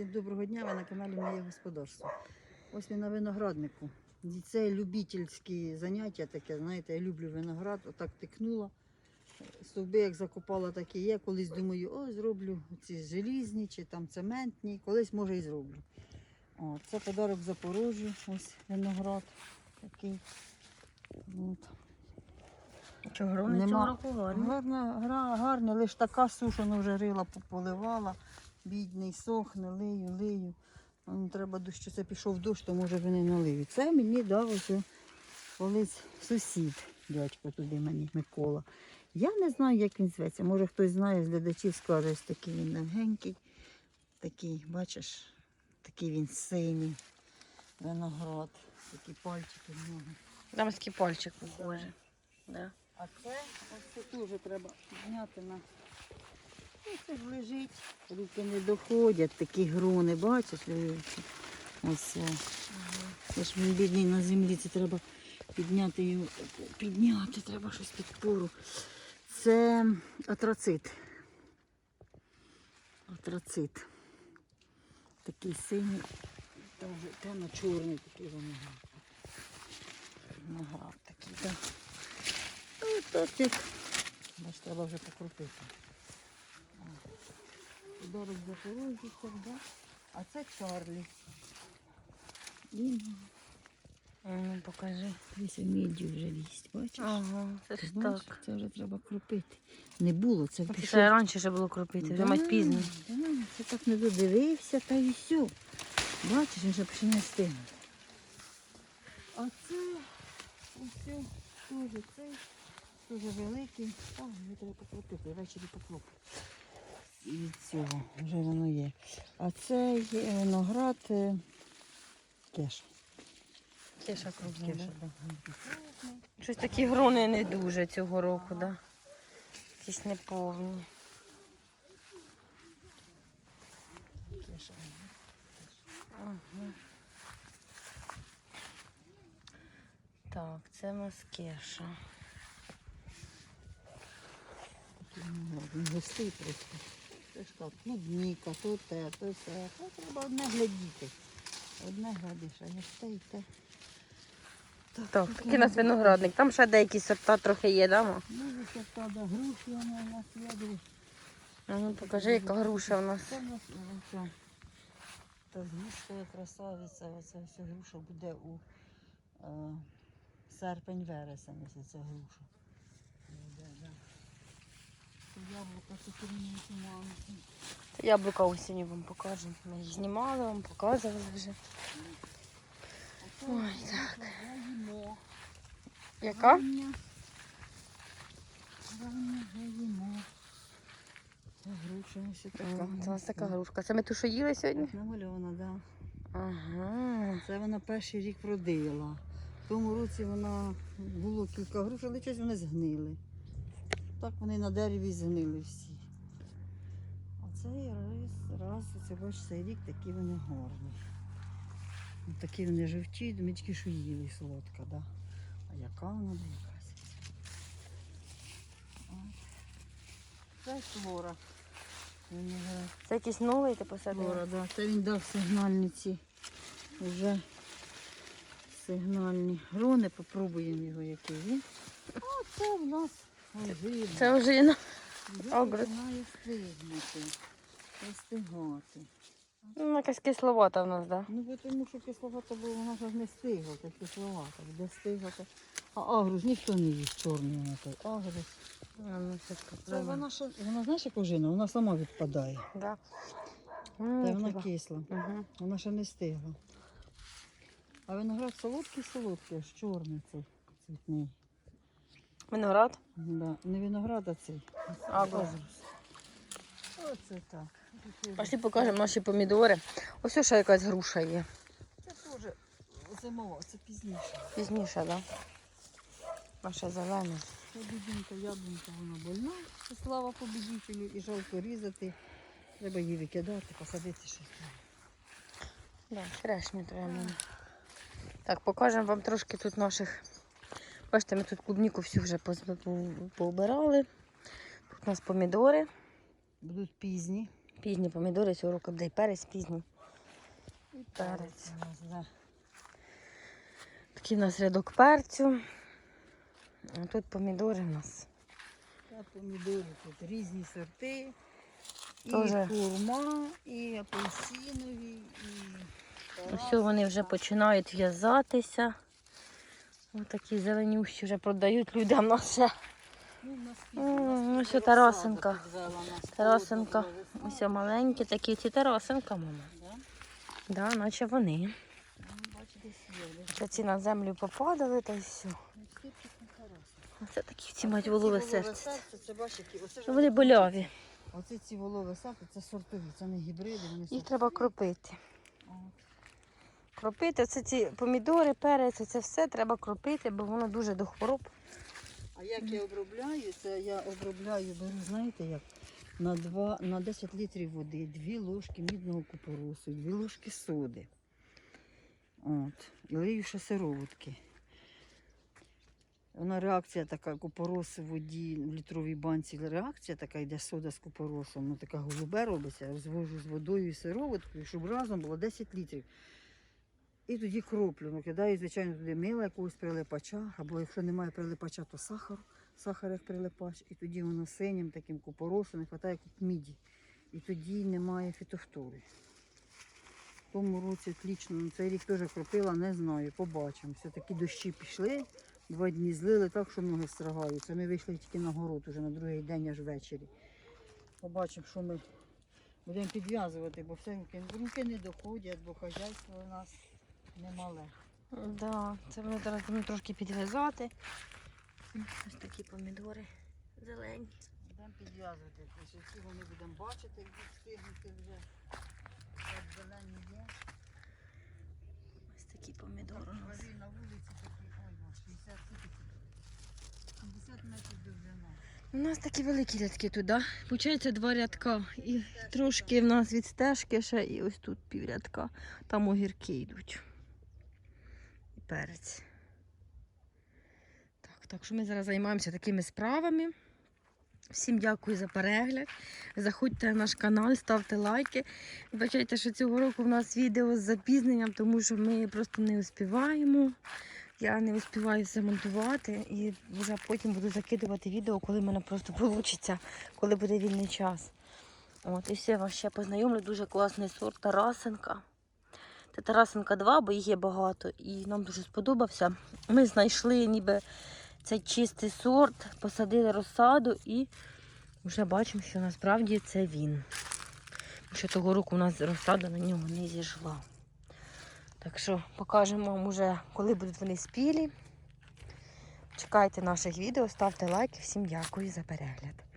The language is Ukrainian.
Всім доброго дня, ви на каналі Моє господарство. Ось ми на винограднику. Це любительські заняття таке, знаєте, я люблю виноград, отак тикнула. Стовби як закопала, так і є. Колись думаю, о, зроблю ці желізні чи там цементні, колись може і зроблю. О, це подарок Запорожжю, ось виноград такий. От. Чого Нема. цього року гарні. Гарна, гра, гарна, лише така сушена вже рила пополивала, бідний, сохне, лию, лию. Ну, треба дощ, що це пішов дощ, то може вони налиють. Це мені дав ось колись сусід, дядько туди мені, Микола. Я не знаю, як він зветься. Може хтось знає з глядачів, скаже, ось такий він легенький. Такий, бачиш, такий він синій виноград, такі пальчики в нього. Дамський пальчик похоже. Да. А це ось це теж треба підняти на. Це лежить, руки не доходять, такі грони, бачиш. Ось це. Це ж він бідний на землі, це треба підняти його. Підняти, треба щось підпору. Це атроцит. Атроцит. Такий синій, темно-чорний такий виноград. Виноград такий, так. Ось так. Бач, треба вже покрутити. О. Подарок Запорожжя, да? А це Чарлі. І Ну, покажи. десь міддю вже лість, бачиш? Ага, це Ти ж знаєш, так. Це вже треба кропити. Не було, це Це пішов. ще раніше ще було кропити, вже Да, мать пізно. да, Це так не додивився, та і все. Бачиш, він вже починає стигнути. А це ось теж цей, дуже великий. А, його треба покрутити, ввечері покроплю. І цього вже воно є. А це є виноград е, кеша. Кеша крупна, Кеша, да. да. Щось такі грони не дуже цього року, да. Якісь неповні. Кеша. Ага. Так, це у нас кеша. Такий виноград, густий просто. Це ж так, клубніка, то те, то те. То треба одне глядіти. Одне глядиш, а як те і те. Так, такий у нас виноградник. Там ще деякі сорта трохи є, да, ма? Ну, це та да, груші вони у нас є. А Ну, покажи, яка груша у нас. Це в нас оця. Та грушка красавиця, оця вся груша буде у е, серпень-вересень, ось ця груша. Яблука цукерні манки. Яблука осінню вам покажемо. Ми їх знімали, вам показували вже. Ой, так. Яка? Це груша ось така. Це у нас така грушка. Це ми ту, що їли сьогодні? Намальована, так. Ага. Це вона перший рік родила. В тому році вона було кілька груш, але щось вони згнили. Так вони на дереві згнили всі. А цей раз, раз оце бачиш, цей рік такі вони гарні. Такі вони жовті, ми тільки що їли солодка, да? А яка вона якась. Це хвора. Це якийсь новий ти посадила? Скоро, да. Це він дав сигнальниці. Вже сигнальні грони. Попробуємо його, який він. А це в нас ожина. Це на Вже огрид. починає стигнути. Остигати. ну, якась кисловата в нас, да? Ну, бо тому що кисловата, бо вона ж не стигла, так кисловата. Буде стигати. А агрус ніхто не їсть чорний вона той. Агрус. Ну, це вона що, вона знаєш, як ожина? Вона сама відпадає. Да. Та вона кисла. Мгм. Вона ще не стигла. А виноград солодкий солодкий, аж чорний цей цвітний. Виноград? Да. Не виноград, а цей. Агрус. Оце так. Пошли покажемо наші помідори. Ось ще якась груша є. Це теж зимова, це пізніше. Пізніше, так? Да? Наша зелена. Це бідінка, вона больна. Це слава побідітелю і жалко різати. Треба її викидати, посадити щось. Да, черешню треба. Так, покажемо вам трошки тут наших. Бачите, ми тут клубніку всю вже поубирали. Тут у нас помідори. Будуть пізні. Пізні помідори, цього року буде і перець пізній. І перець. у нас, да. Такий у нас рядок перцю. А тут помідори у нас. Та помідори тут різні сорти. І Тоже. хурма, і апельсинові, і Ось вони вже починають в'язатися. Ось такі зеленющі вже продають людям на все. Ну, ну, що Тарасенка. Тарасенка. Ось маленькі такі, ці Тарасенка, мама. Да? Наче вони. Ну, сіли. Ще ці на землю попадали та й все. Ну. Оце такі ці мають волове серце. це Ну, Вони боляві. Оце ці волове серце, це сортові, це не гібриди, Їх треба кропити. Кропити, оце ці помідори, перець, це все треба кропити, бо воно дуже до хвороб. А як я обробляю, це я обробляю, беру, знаєте як? На, 2, на 10 літрів води, 2 ложки мідного купоросу, 2 ложки соди. От. І лию ще сироватки. Вона реакція така, купорос у воді в літровій банці, реакція така йде сода з купоросом, ну така голубе робиться, розвожу з водою і сироваткою, щоб разом було 10 літрів. І тоді кроплю. Ну, кидаю, звичайно, туди мила якогось прилипача, або якщо немає прилипача, то сахар, сахар як прилипач. І тоді воно синім таким купоросом, не вистачає як міді. І тоді немає фітофтори. В тому році отлично, ну, цей рік теж кропила, не знаю, побачимо. Все-таки дощі пішли, два дні злили так, що ноги стригаються. Ми вийшли тільки на город уже на другий день аж ввечері. Побачимо, що ми будемо підв'язувати, бо все руки не доходять, бо хазяйство у нас немале. Да, це ми зараз будемо трошки підв'язати. Ось такі помідори зелені. Будемо підв'язувати. Ці вони будемо бачити, як стигнути вже. Як зелені є. Ось такі помідори у нас. Варі на вулиці такі, ой, 60 скільки 50 метрів довжина. У нас такі великі рядки тут, да? Получається два рядка. І трошки в нас від стежки ще, і ось тут піврядка. Там огірки йдуть. Перець. Так, так що ми зараз займаємося такими справами. Всім дякую за перегляд. Заходьте на наш канал, ставте лайки. Вибачайте, що цього року в нас відео з запізненням, тому що ми просто не успіваємо. Я не успіваю все монтувати і вже потім буду закидувати відео, коли в мене просто вийде, коли буде вільний час. От, і все, вас ще познайомлю. Дуже класний сорт Тарасенка. Тарасенка 2, бо їх є багато, і нам дуже сподобався. Ми знайшли ніби цей чистий сорт, посадили розсаду і вже бачимо, що насправді це він. Що того року у нас розсада на нього не зійшла. Так що покажемо вам уже, коли будуть вони спілі. Чекайте наших відео, ставте лайки. Всім дякую за перегляд.